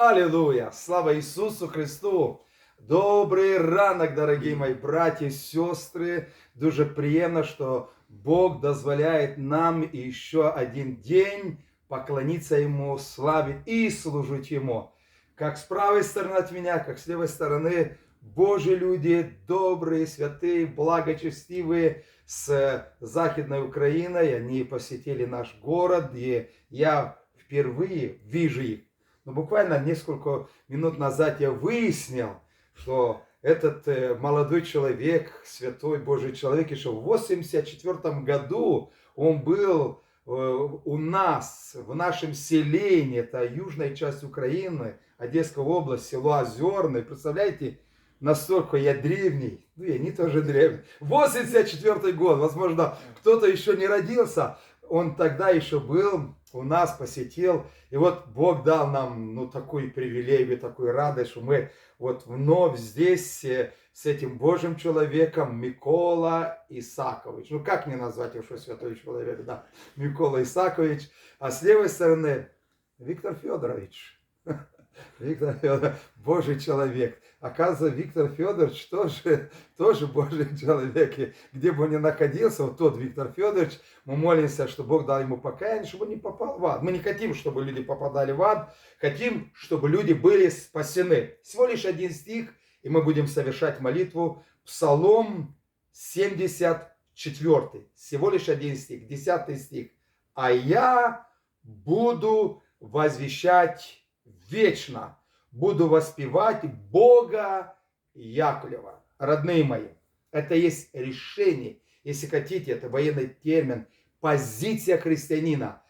Аллилуйя! Слава Иисусу Христу! Добрий ранок, дорогі мої браті і сестри. Дуже приємно, що Бог дозволяет нам еще один день поклониться Ему, славить и служить Ему. Как с правой стороны от меня, как с левой стороны, Божьи люди, добрые, святые, благочестивые, с Захидной Украины. Они посетили наш город, и я впервые вижу их. Но буквально несколько минут назад я выяснил, что этот э, молодой человек, святой Божий человек, еще в 84 году он был э, у нас, в нашем селении, это южная часть Украины, Одесская область, село Озерное. Представляете, настолько я древний, ну и они тоже древние. 84 год, возможно, кто-то еще не родился, он тогда еще был у нас, посетил. И вот Бог дал нам ну, такую привилегию, такую радость, что мы вот вновь здесь э, с этим Божьим человеком Микола Исакович. Ну как не назвать его, что святой человек, да, Микола Исакович. А с левой стороны Виктор Федорович. Виктор Федорович, Божий человек. Оказывается, Виктор Федорович тоже, тоже Божий человек. И где бы он ни находился, вот тот Виктор Федорович, мы молимся, что Бог дал ему покаяние, чтобы он не попал в ад. Мы не хотим, чтобы люди попадали в ад, хотим, чтобы люди были спасены. Всего лишь один стих, и мы будем совершать молитву. Псалом 74. Всего лишь один стих, 10 стих. А я буду возвещать вечно буду воспевать Бога Яковлева. Родные мои, это есть решение, если хотите, это военный термин, позиция христианина.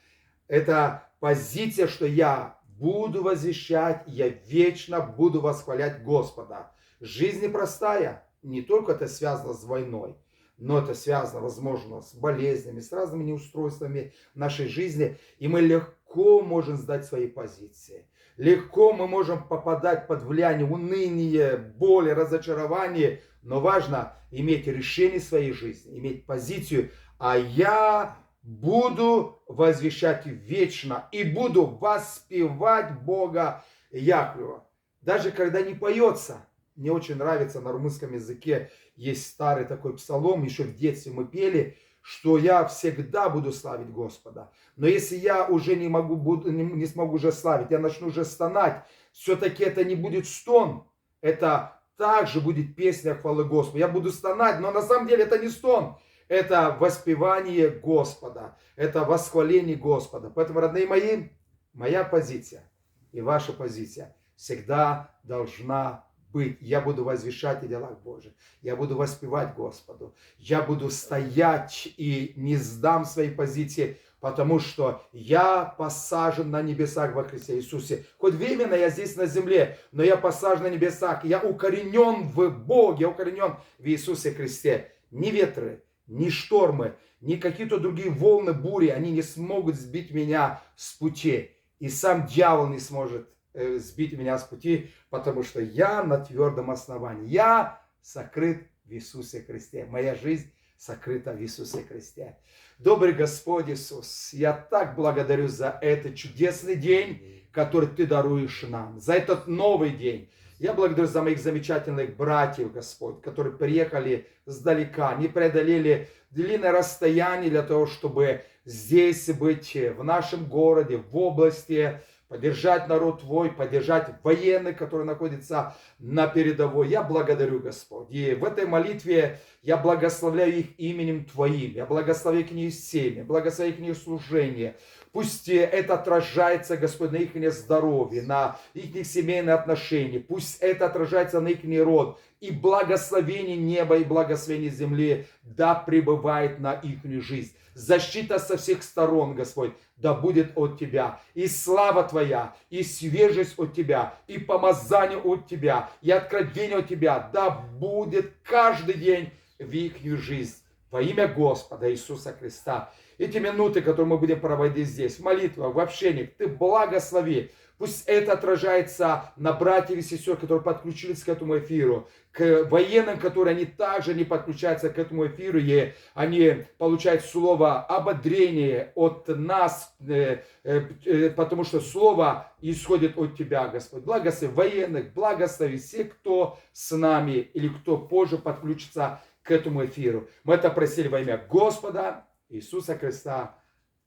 Это позиция, что я буду возвещать, я вечно буду восхвалять Господа. Жизнь непростая, не только это связано с войной, но это связано, возможно, с болезнями, с разными неустройствами нашей жизни, и мы легко можем сдать свои позиции. Легко мы можем попадать под влияние уныния, боли, разочарования, но важно иметь решение своей жизни, иметь позицию, а я буду возвещать вечно и буду воспевать Бога Яковлева. Даже когда не поется, мне очень нравится на румынском языке, есть старый такой псалом, еще в детстве мы пели – что я всегда буду славить Господа. Но если я уже не, могу, буду, не, не смогу уже славить, я начну уже стонать, все-таки это не будет стон, это также будет песня хвалы Господу. Я буду стонать, но на самом деле это не стон, это воспевание Господа, это восхваление Господа. Поэтому, родные мои, моя позиция и ваша позиция всегда должна быть. Я буду возвещать о делах Божьих. Я буду воспевать Господу. Я буду стоять и не сдам своей позиции, потому что я посажен на небесах во Христе Иисусе. Хоть временно я здесь на земле, но я посажен на небесах. Я укоренен в Боге, я укоренен в Иисусе Христе. Ни ветры, ни штормы, ни какие-то другие волны, бури, они не смогут сбить меня с пути. И сам дьявол не сможет сбить меня с пути, потому что я на твердом основании. Я сокрыт в Иисусе Христе. Моя жизнь сокрыта в Иисусе Христе. Добрый Господь Иисус, я так благодарю за этот чудесный день, который Ты даруешь нам, за этот новый день. Я благодарю за моих замечательных братьев, Господь, которые приехали сдалека, не преодолели длинное расстояние для того, чтобы здесь быть, в нашем городе, в области, поддержать народ Твой, поддержать военных, которые находятся на передовой. Я благодарю, Господь. И в этой молитве я благословляю их именем Твоим. Я благословляю их семьи, благословляю их служение. Пусть это отражается, Господь, на их здоровье, на их семейные отношения. Пусть это отражается на их род. И благословение неба и благословение земли да пребывает на их жизнь. Защита со всех сторон, Господь, да будет от Тебя. И слава Твоя, и свежесть от Тебя, и помазание от Тебя, и откровение от Тебя, да будет каждый день в их жизнь. Во имя Господа Иисуса Христа. Эти минуты, которые мы будем проводить здесь, в молитвах, в общении, Ты благослови. Пусть это отражается на братьев и сестер, которые подключились к этому эфиру, к военным, которые они также не подключаются к этому эфиру, и они получают слово ободрение от нас, э, э, э, потому что слово исходит от Тебя, Господь. Благослови военных, благослови всех, кто с нами или кто позже подключится к этому эфиру. Мы это просили во имя Господа Иисуса Христа.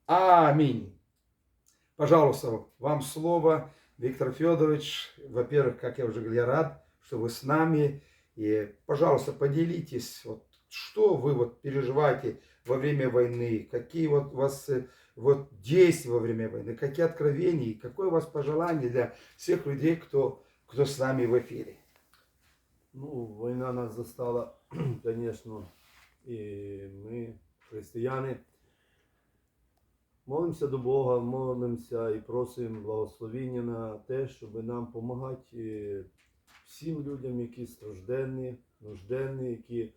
Аминь. Пожалуйста, вам слово, Виктор Федорович. Во-первых, как я уже говорил, я рад, что вы с нами. И, пожалуйста, поделитесь, вот, что вы вот переживаете во время войны, какие вот у вас э, вот действия во время войны, какие откровения, и какое у вас пожелание для всех людей, кто, кто с нами в эфире. Ну, війна нас застала, звісно, і ми, християни, молимося до Бога, молимося і просимо благословіння на те, щоб нам допомагати всім людям, які стражденні, нужденні, які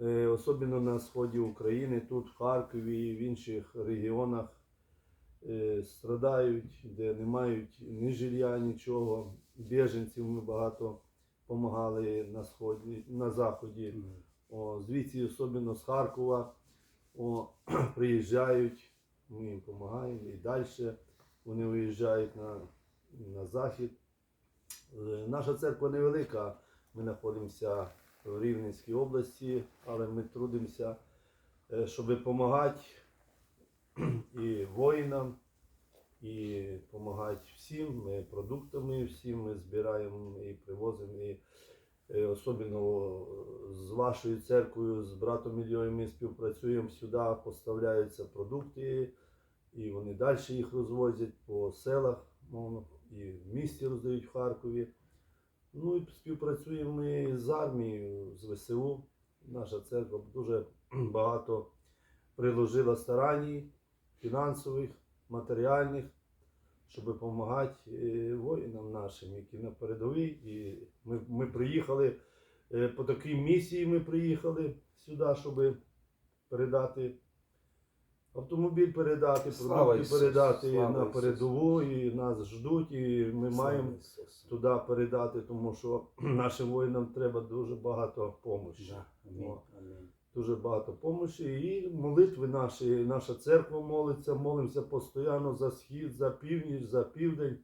е, особливо на сході України, тут, в Харкові і в інших регіонах е, страдають, де не мають ні жилья, нічого. Біженців ми багато допомагали на сході, на заході. О, звідси, особливо з Харкова, о, приїжджають, ми їм допомагаємо і далі вони виїжджають на, на захід. Е, Наша церква невелика, ми знаходимося в Рівненській області, але ми трудимося, е, щоб допомагати і воїнам, і допомагати всім ми продуктами, всім ми збираємо і привозимо. І особливо з вашою церквою, з братом Ільєю ми співпрацюємо сюди, поставляються продукти, і вони далі їх розвозять по селах, мовно, і в місті роздають в Харкові. Ну і співпрацюємо ми з армією, з ВСУ. Наша церква дуже багато приложила старань фінансових, матеріальних, щоб допомагати е, воїнам нашим, які на передовій. І ми, ми приїхали е, по такій місії, ми приїхали сюди, щоб передати автомобіль, передати, продукти Ісусу, передати слава на передову, і нас ждуть, і ми маємо туди передати, тому що нашим воїнам треба дуже багато допомоги. Да, аминь, О. Дуже багато допомоги. І молитви наші, наша церква молиться, молимося постійно за схід, за північ, за південь,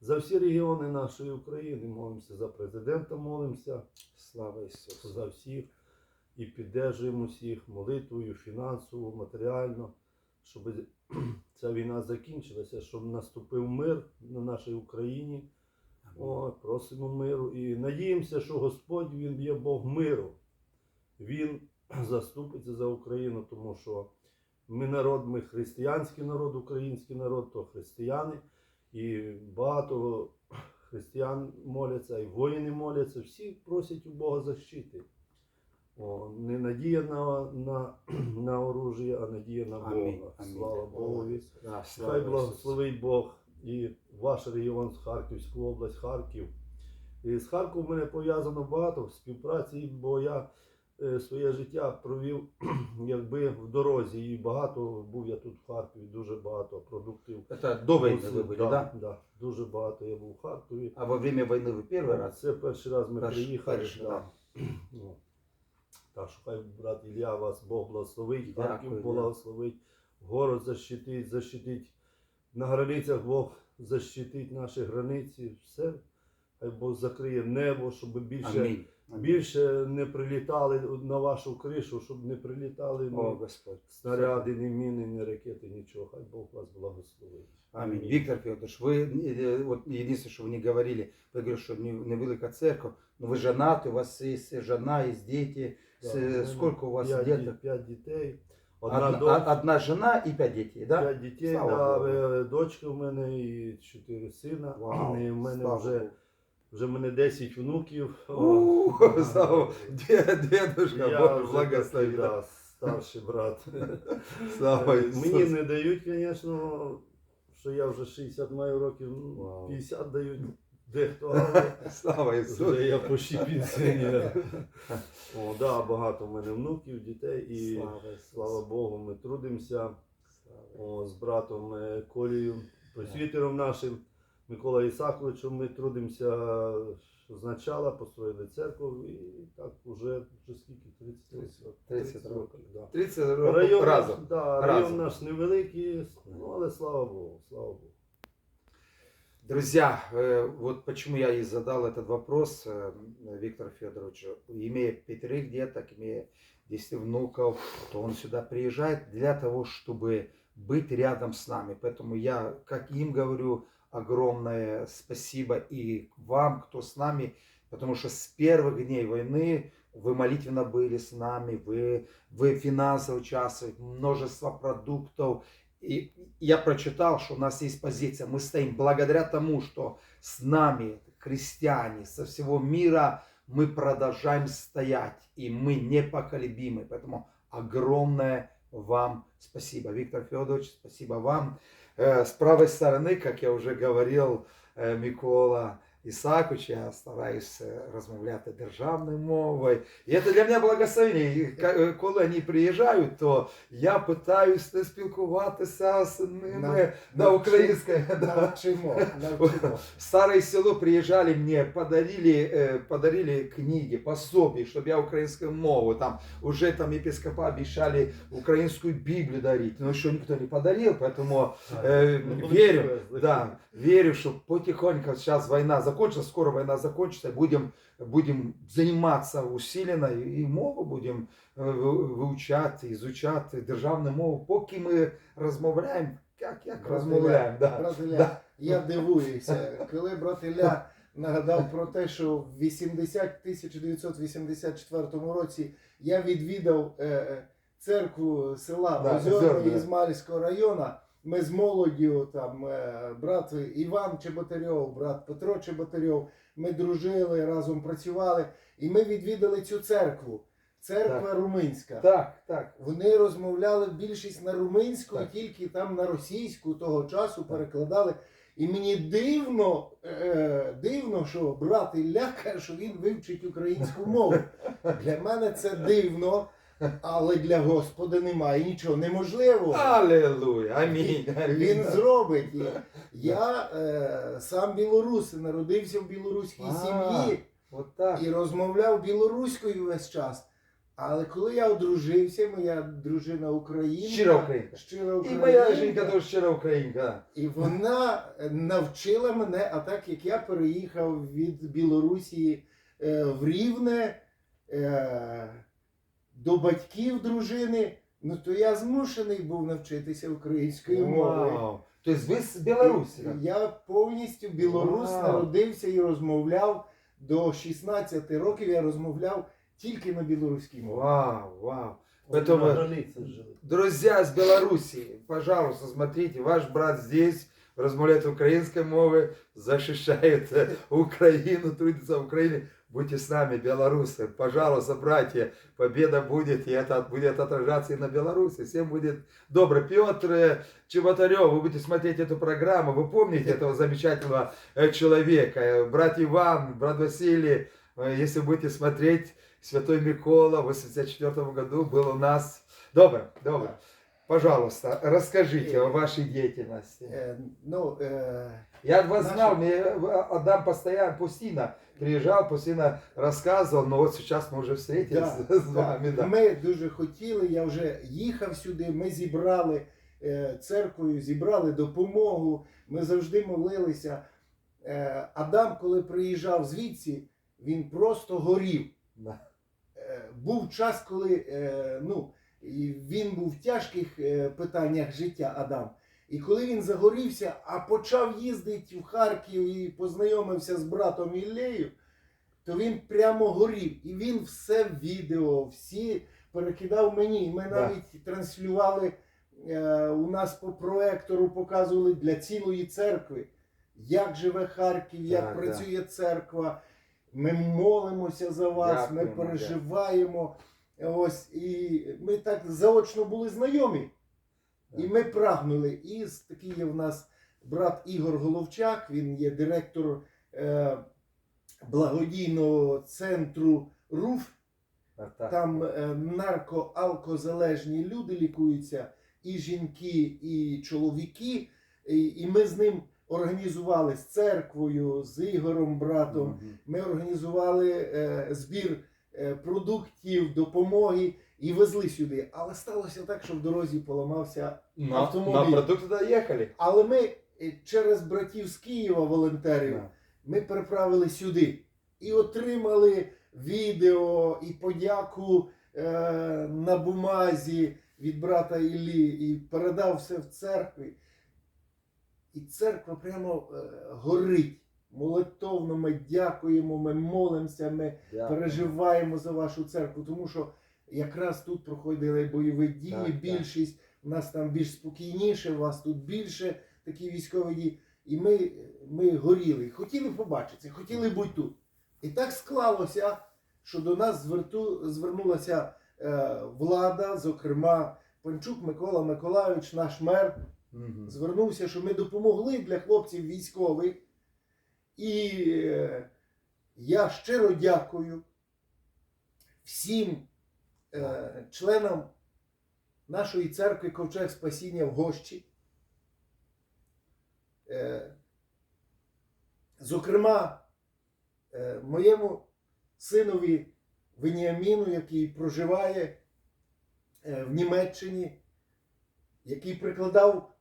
за всі регіони нашої України. Молимося за президента, молимося Слава Ісусу. за всіх і піддержуємо всіх молитвою, фінансово, матеріально, щоб ця війна закінчилася, щоб наступив мир на нашій Україні. О, просимо миру і надіємося, що Господь Він є Бог миру. Він заступиться за Україну, тому що ми народ, ми християнський народ, український народ, то християни. І багато християн моляться, і воїни моляться, всі просять у Бога защити. О, не надія на, на, на оружие, а надія на Бога. Амінь, амінь. Слава Богові. Да, Хай благословить Бог і ваш регіон, Харківську область, Харків. І з Харковом мене пов'язано багато в співпраці, бо я своє життя провів якби в дорозі. І багато був я тут в Харкові, дуже багато продуктів. Это до войны Возив. вы были, да, да? да? Дуже багато я був в Харкові. А во время войны вы первый раз? Це перший раз ми Перший- приїхали. перший, да. да. Ну, Так що хай брат Ілля вас Бог благословить, Дякую, Харків дякую. благословить, город защитить, защитить. На границях Бог защитить наші границі. Все. Хай Бог закриє небо, щоб більше, Аминь. Аминь. більше не прилітали на вашу кришу, щоб не прилітали ні О, Господь. снаряди, ні міни, ні ракети, нічого. Хай Бог вас благословить. Аминь. Виктор Федорович, вы, э, вот единственное, что вы не говорили, вы говорите, что не, невелика церковь, но вы женаты, у вас есть жена, есть дети. Да, С- у мене сколько у вас п'ять, деток? ді- П'ять дітей. Одна, Одна, дочка. а- одна жена и пять детей, да? П'ять дітей, Слава да, Богу. е, дочка в мене і чотири сина. Вау, і в мене слава вже, Богу. вже в мене 10 внуків. У, О, дедушка, Бог благослови. да, старший брат. Слава Е, Мені не дають, звісно, що я вже 60 маю років, ну, 50 дають дехто, Слава Ісусу. вже я почти пенсіонер. О, да, багато в мене внуків, дітей і Слава слава Богу, ми трудимося. О, з братом е, Колією, просвітером нашим. Микола Ісаковичем ми трудимося з начала, построїли церкву і так уже, вже скільки? 30, 30, 30 років. Да. 30 років Район, разом. наш, да, Разом. район наш невеликий, ну, але слава Богу, слава Богу. Друзья, э, вот почему я и задал этот вопрос э, Виктору Федоровичу. Имея пятерых деток, имея 10 внуков, то он сюда приезжает для того, чтобы быть рядом с нами. Поэтому я, как им говорю, огромное спасибо и вам, кто с нами, потому что с первых дней войны вы молитвенно были с нами, вы, вы финансово участвовали, множество продуктов. И я прочитал, что у нас есть позиция, мы стоим благодаря тому, что с нами христиане со всего мира, мы продолжаем стоять, и мы непоколебимы. Поэтому огромное вам спасибо. Виктор Федорович, спасибо вам. Э, С правой стороны, как я уже говорил, э, Микола Ісакович, я стараюсь е, розмовляти державною мовою. І це для мене благословення. І ка- е, коли вони приїжджають, то я питаюся спілкуватися з ними Нав- на навчи- українській. Да. Навчимо, навчимо. В старое село приезжали мне, подарили, э, подарили книги, пособия, чтобы я украинскую мову, там уже там епископа обещали украинскую Библию дарить, но еще никто не подарил, поэтому э, Ну, верю, повезло. да, верю, что потихоньку сейчас война закончится, скоро война закончится, будем, будем заниматься усиленно и, и мову будем э, вивчати, изучати державну мову, поки ми розмовляємо, як, як розмовляємо, да. Да. Я дивуюся, коли брат Ілля нагадав про те, що в 80 1984 році я відвідав е, е, церкву села Да, Озерне. Ізмаїльського району. Ми з молоддю, там е, брат Іван Чеботарьов, брат Петро Чеботарьов, ми дружили, разом працювали, і ми відвідали цю церкву. Церква румунська. Так, так. Вони розмовляли більшість на румунську, Так. тільки там на російську того часу перекладали. І мені дивно, е, дивно, що брат Ілля каже, що він вивчить українську мову. Для мене це дивно, але для Господа немає нічого неможливого. Аллилуйя, амінь. Він зробить. Я е, сам білорус, народився в білоруській А. сім'ї Вот так. і розмовляв білоруською весь час. Але коли я одружився, моя дружина українка, Щира українка. щира І українка, моя жінка теж щира українка. і вона навчила мене, а так як я переїхав від Білорусі е, в Рівне е, до батьків дружини, ну то я змушений був навчитися української мови. Тобто ви з Білорусі? так? Я повністю білорус Вау. народився і розмовляв до 16 років. Я розмовляв тільки на білоруській мові. Вау, вау. Поэтому- на границі жили. Друзья из Беларуси, пожалуйста, смотрите, ваш брат здесь, размовляет украинской мовой, защищает Украину, трудится в Украине. Будьте с нами, белорусы. Пожалуйста, братья, победа будет, и это будет отражаться и на Беларуси. Всем будет добро. Петр э, Чеботарев, вы будете смотреть эту программу, вы помните этого замечательного э, человека. Э, Брат Иван, брат Василий, э, если будете смотреть, Святой Микола в 84 году был у нас. Добро, добро. Пожалуйста, расскажите о вашей деятельности. Ну, е, Я вас Наши- знал, мне Адам постоянно, Пустина приезжал, Пустина рассказывал, но вот сейчас мы уже встретились Да, с вами. Да. Ми дуже хотіли, я вже їхав сюди, ми зібрали е, церквою, зібрали допомогу, ми завжди молилися. Е, Адам, коли приїжджав звідси, він просто горів. Да. Е, був час, коли ну, він був в тяжких питаннях життя Адам. І коли він загорівся, а почав їздити в Харків і познайомився з братом Іллею, то він прямо горів. І він все відео, всі перекидав мені. І ми Да. навіть транслювали е, у нас по проектору, показували для цілої церкви, як живе Харків, як Так, працює церква. Ми молимося за вас, ми Дякуємо, переживаємо. Ось і ми так заочно були знайомі. І ми прагнули. І такий є в нас брат Ігор Головчак, він є директор е, благодійного центру РУФ. Там е, нарко-алкозалежні люди лікуються, і жінки, і чоловіки. І, і ми з ним організували з церквою, з Ігорем, братом. Ми організували е, збір е, продуктів, допомоги і везли сюди. Але сталося так, що в дорозі поламався На, на автомобіль. продукты доехали. Але ми е, через братів з Києва, волонтерів, Да. ми переправили сюди і отримали відео і подяку е, на бумазі від брата Іллі, і передав все в церкві. І церква прямо е, горить. Молитовно ми дякуємо, ми молимося, ми Дякую. переживаємо за вашу церкву, тому що якраз тут проходили бойові дії, Так, так. більшість, у нас там більш спокійніше, у вас тут більше такі військові дії. І ми, ми горіли, хотіли побачитися, хотіли бути тут. І так склалося, що до нас зверту, звернулася е, влада, зокрема Панчук Микола Миколайович, наш мер, Мгм. звернувся, що ми допомогли для хлопців військових. І е, я щиро дякую всім членам нашої церкви Ковчег Спасіння в Гощі. Е, зокрема, е, моєму синові Веніаміну, який проживає е, в Німеччині, який прикладав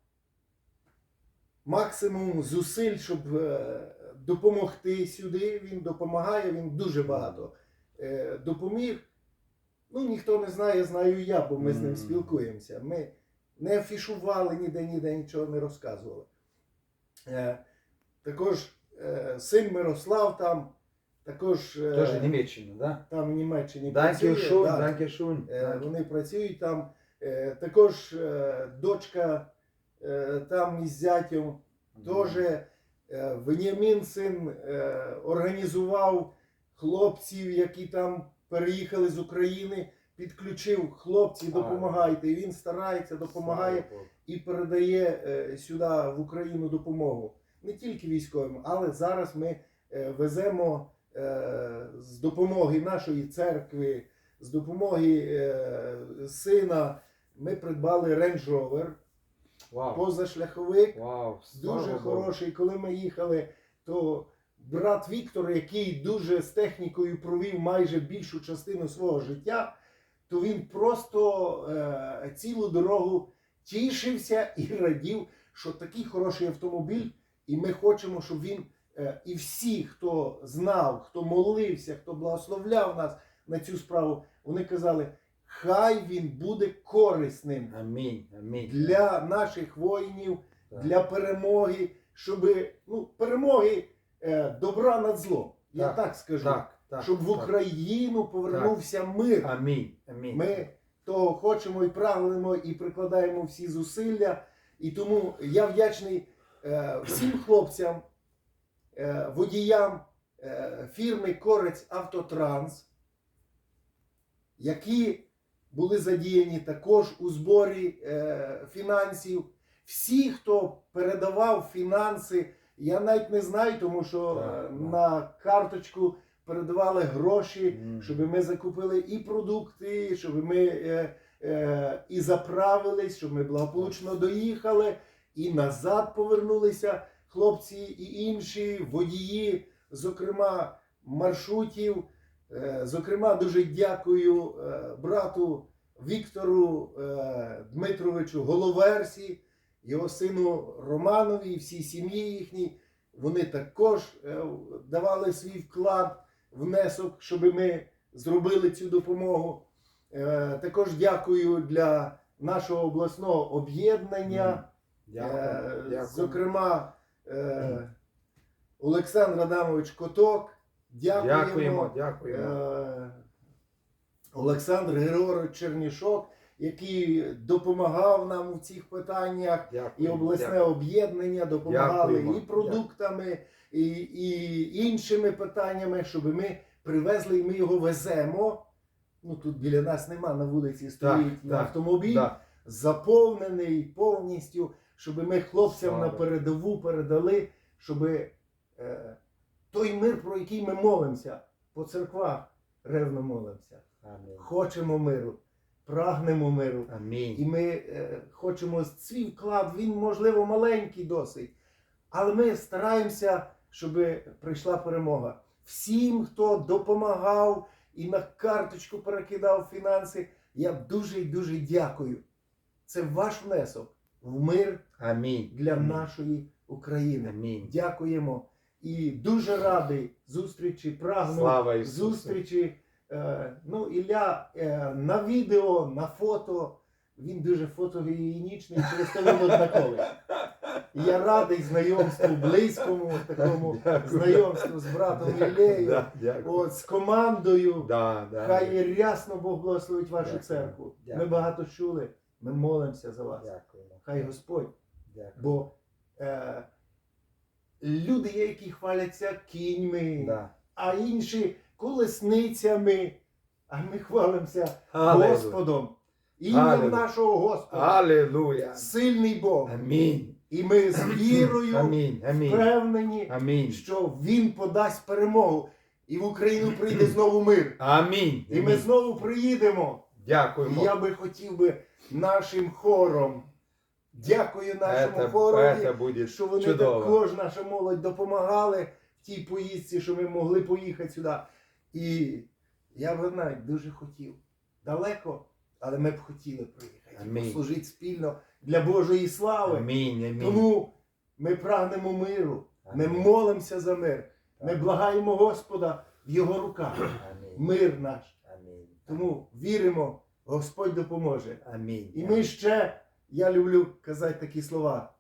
максимум зусиль, щоб е, допомогти сюди. Він допомагає, він дуже багато е, допоміг. Ну, ніхто не знає, знаю я, бо ми з ним спілкуємося. Ми не афішували ніде, ніде нічого не розказували. Е, також е, син Мирослав там, також е, Тоже Німеччина, да? там в Німеччині працює, шун, да. шун. Е, Вони працюють там. Е, Також е, дочка е, там із зятем теж е, Веніамін син е, організував хлопців, які там переїхали з України, підключив хлопці, допомагайте. І він старається, допомагає і передає е, сюди в Україну допомогу. Не тільки військовим, але зараз ми е, веземо е, з допомоги нашої церкви, з допомоги сина. Ми придбали Range Rover, Вау. позашляховик. Вау. Дуже хороший. Коли ми їхали, то брат Віктор, який дуже з технікою провів майже більшу частину свого життя, то він просто е, цілу дорогу тішився і радів, що такий хороший автомобіль, і ми хочемо, щоб він е, і всі, хто знав, хто молився, хто благословляв нас на цю справу, вони казали, хай він буде корисним Амінь, амінь. для наших воїнів, Так. для перемоги, щоб ну, перемоги добра над злом. Я Так, так скажу. Так, так. щоб в. Україну повернувся мир. Амінь, амінь. Ми того хочемо і прагнемо, і прикладаємо всі зусилля. І тому я вдячний е, всім хлопцям, е, водіям е, фірми Корець Автотранс, які були задіяні також у зборі е, фінансів. Всі, хто передавав фінанси, я навіть не знаю, тому що Так, е, так. на карточку передавали гроші Мгм. щоб ми закупили і продукти, щоб ми е, е, і заправились, щоб ми благополучно доїхали, і назад повернулися хлопці і інші водії, зокрема маршрутів. Е, зокрема, дуже дякую е, брату Віктору е, Дмитровичу Головерсі, його сину Романові, і всій сім'ї їхній. Вони також е, давали свій вклад внесок, щоб ми зробили цю допомогу. Е, також дякую для нашого обласного об'єднання, е, зокрема Олександр Адамович Коток. Дякуємо. Дякуємо, дякуємо. Олександр Григорович Чернішок, який допомагав нам у цих питаннях і обласне дякуємо. об'єднання допомагали Дякуємо. і продуктами, і, і іншими питаннями, щоб ми привезли, і ми його веземо. Ну тут біля нас нема на вулиці стоїть так, автомобіль, Да. заповнений повністю, щоб ми хлопцям Слава. на передову передали, щоб е, той мир, про який ми молимося, по церквах ревно молимося. Амінь. Хочемо миру, прагнемо миру. Амінь. І ми е, хочемо свій вклад, він, можливо, маленький досить, Але ми стараємося, щоб прийшла перемога. Всім, хто допомагав і на карточку перекидав фінанси, я дуже і дуже дякую. Це ваш внесок в мир Амінь. для нашої України. Амінь. Дякуємо. І дуже радий зустрічі, прагну Слава Ісусу. зустрічі. Е, ну, Ілля е, на відео, на фото. Він дуже фотогенічний, через то він однаковий. І я радий знайомству близькому, такому Дякую. знайомству з братом Іллею, дякую. от, з командою. Да, да. Хай рясно Бог благословить вашу Дякую. церкву. Ми багато чули, ми молимося за вас. Дякую. Хай Господь Дякую. Бо е, люди є, які хваляться кіньми, Да. а інші колесницями. А ми хвалимося Аллилуйя. Господом. Ім'ям Аллилуйя. нашого Господа. Аллилуйя. Сильний Бог. Амінь. І ми з вірою Амінь. Амінь. впевнені, Амінь. що Він подасть перемогу. І в Україну прийде знову мир. Амінь. І ми знову приїдемо. Дякуємо. І я би хотів би нашим хором. Дякую нашому хорові. що вони чудово. також, наша молодь, допомагали в тій поїздці, що ми могли поїхати сюди. І я б навіть дуже хотів. Далеко, але ми б хотіли приїхати. Амінь. Послужити спільно для Божої слави. Амінь. Амінь. Тому ми прагнемо миру. Ми молимося за мир. Ми благаємо Господа в Його руках. Амінь. Мир наш. Амінь. Тому віримо, Господь допоможе. Амінь. І ми ще, я люблю казати такі слова,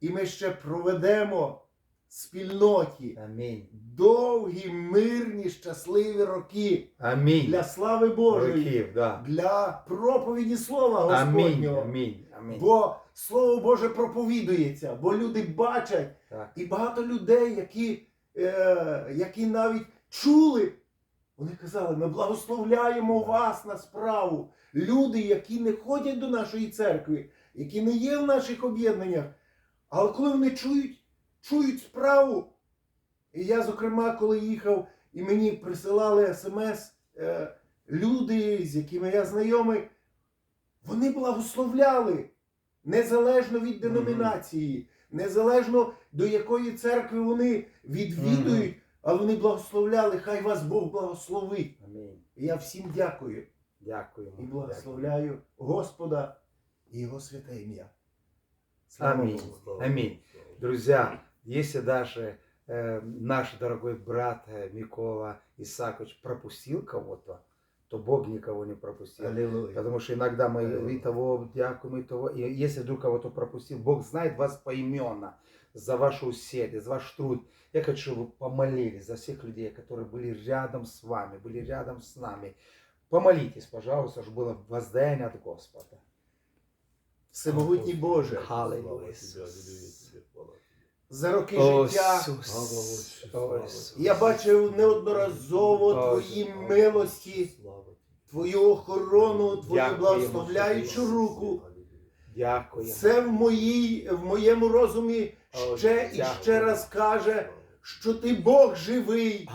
і ми ще проведемо спільноті Амінь. довгі, мирні, щасливі роки Амінь. для слави Божої, Років, да. для проповіді Слова Амінь. Господнього. Амінь. Амінь. Бо Слово Боже проповідується, бо люди бачать, Так. і багато людей, які, е, які навіть чули, вони казали, ми благословляємо вас на справу. Люди, які не ходять до нашої церкви, які не є в наших об'єднаннях, але коли вони чують, чують справу. І я, зокрема, коли їхав, і мені присилали смс, е, люди, з якими я знайомий, вони благословляли незалежно від деномінації, незалежно до якої церкви вони відвідують, але вони благословляли, хай вас Бог благословить. Амінь. І я всім дякую Дякуємо. і благословляю Господа і Його святе ім'я. Аминь. Богу. Аминь. Если даже э, наш дорогой брат э, Микола Исакович пропустил кого-то, то Бог никого не пропустил. Аллилуйя. Потому что иногда мы Аллилуйя. и того дякуем, и того. И если вдруг кого-то пропустил, Бог знает вас поименно за вашу усердие, за ваш труд. Я хочу, чтобы вы помолились за всех людей, которые были рядом с вами, были рядом с нами. Помолитесь, пожалуйста, чтобы было воздаяние от Господа. Всемогутній Боже, Аллилуйя. За роки О, життя Ісус. О, Ісус. я бачив неодноразово Твої милості, Твою охорону, Твою благословляючу руку. Дякуємо. Це в, моїй, в моєму розумі О, ще і дякую. ще раз каже, що ти Бог живий,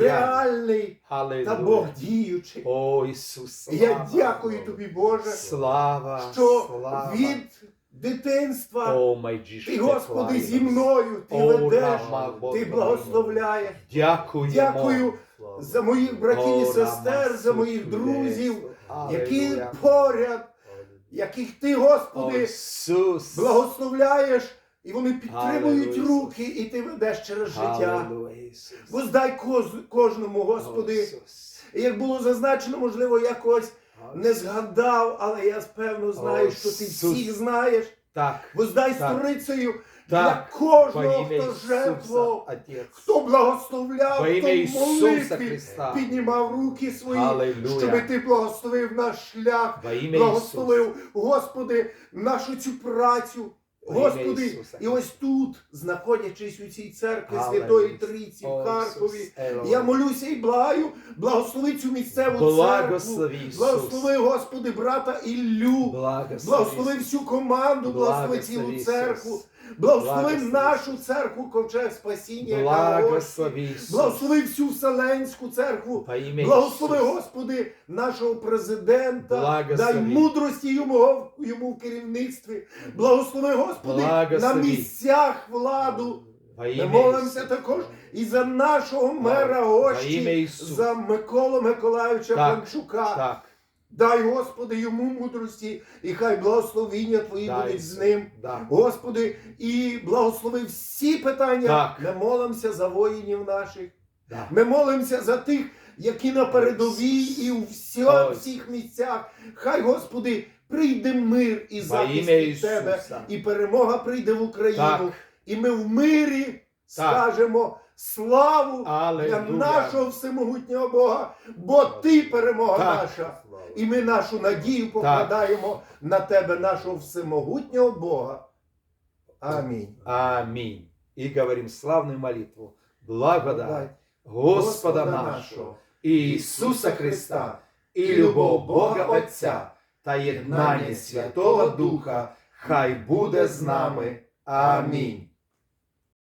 реальний та Бог діючий. О, Ісус. Я дякую тобі, Боже, Слава. що слава. від дитинства О, майджі, ти, Господи, зі мною, ти О, ведеш, Рама, ти благословляєш. Дякуємо. Дякую за моїх братів і сестер, за моїх друзів, які поряд, яких ти, Господи, благословляєш, і вони підтримують Аллилуйя. руки, і ти ведеш через життя. Воздай коз- кожному, Господи. І як було зазначено, можливо, я когось О, не згадав, але я певно знаю, О, що ти Ісус. всіх знаєш. Так. Воздай Так. сторицею для кожного, хто жертвував, хто благословляв, хто в молитві піднімав руки свої, щоб ти благословив наш шлях, благословив, Господи, нашу цю працю. Господи, Ісуса. і ось тут, знаходячись у цій церкві Аллилуйя. Святої Трійці в Харкові. Я молюся і благаю, благослови цю місцеву церкву, Благослови, Господи, брата Іллю, Благослови. всю команду, Благослови, цілу церкву, Благослови нашу церкву ковчег спасіння. Благослови Благослови всю Вселенську церкву. Благослови, Господи, нашого президента. Благослови. Дай мудрості йому, йому в керівництві. Благослови, Господи, на місцях владу. Ми молимося також і за нашого мера Гощі, за Миколу Миколаївича Так. Панчука. Так, Дай, Господи, йому мудрості, і хай благословіння Твої дай, будуть з ним. Да. Господи, і благослови всі питання. Так. Ми молимося за воїнів наших. Да. Ми молимося за тих, які на передовій і у всьо- всіх місцях. Хай, Господи, прийде мир і захист від Тебе, і перемога прийде в Україну. Так. І ми в мирі скажемо славу для нашого всемогутнього Бога, бо Ти перемога Так. наша. І ми нашу надію покладаємо на Тебе, нашого всемогутнього Бога. Амінь. Аминь. И говорим славную молитву. Благодать Господа нашого, Иисуса Христа, и любов Бога Отця та єднання Святого Духа, хай буде з нами. Амінь.